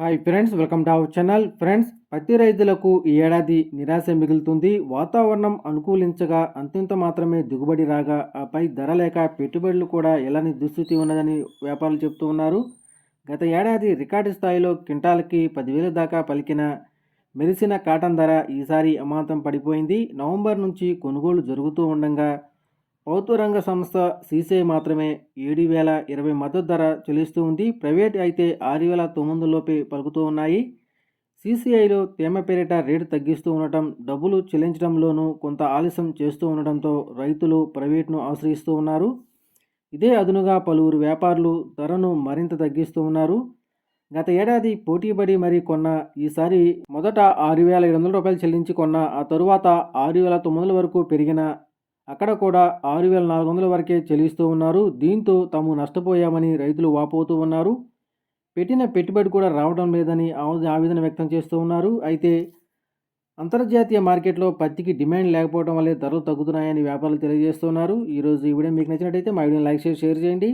Hi friends welcome to our channel. Friends పత్తి రైతులకు ఈ ఏడాది నిరాశ మిగులుతుంది. వాతావరణం అనుకూలించగా అంతింత మాత్రమే దిగుబడి రాగా ఆపై ధర లేక పెట్టుబడులు కూడా ఎలాని దుస్థితి ఉన్నదని వ్యాపారులు చెబుతూ ఉన్నారు. గత ఏడాది రికార్డు స్థాయిలో క్వింటాల్కి పదివేల దాకా పలికిన మెరిసిన కాటన్ ధర ఈసారి అమాంతం పడిపోయింది. నవంబర్ నుంచి కొనుగోలు జరుగుతూ ఉండగా రంగ సంస్థ సీసీఐ మాత్రమే ఏడు వేల ఇరవై మద్దతు ధర చెల్లిస్తూ ఉంది. ప్రైవేట్ అయితే ఆరు వేల తొమ్మిది లోపే పలుకుతూ ఉన్నాయి. సీసీఐలో తేమ పేరిట రేటు తగ్గిస్తూ ఉండటం డబ్బులు చెల్లించడంలోనూ కొంత ఆలస్యం చేస్తూ ఉండటంతో రైతులు ప్రైవేట్ను ఆశ్రయిస్తూ ఉన్నారు. ఇదే అదునుగా పలువురు వ్యాపారులు ధరను మరింత తగ్గిస్తూ ఉన్నారు. గత ఏడాది పోటీపడి మరి కొన్న ఈసారి మొదట ఆరు వేల ఏడు వందల రూపాయలు చెల్లించి కొన్న ఆ తరువాత ఆరు వేల తొమ్మిది వరకు పెరిగిన అక్కడ కూడా ఆరు వేల నాలుగు వందల వరకే చెల్లిస్తూ ఉన్నారు. దీంతో తాము నష్టపోయామని రైతులు వాపోతూ ఉన్నారు. పెట్టిన పెట్టుబడి కూడా రావడం లేదని ఆవేదన వ్యక్తం చేస్తూ ఉన్నారు. అయితే అంతర్జాతీయ మార్కెట్లో పత్తికి డిమాండ్ లేకపోవడం వల్లే ధరలు తగ్గుతున్నాయని వ్యాపారులు తెలియజేస్తున్నారు. ఈరోజు ఈ వీడియో మీకు నచ్చినట్టయితే మా వీడియోని లైక్ చేసి షేర్ చేయండి.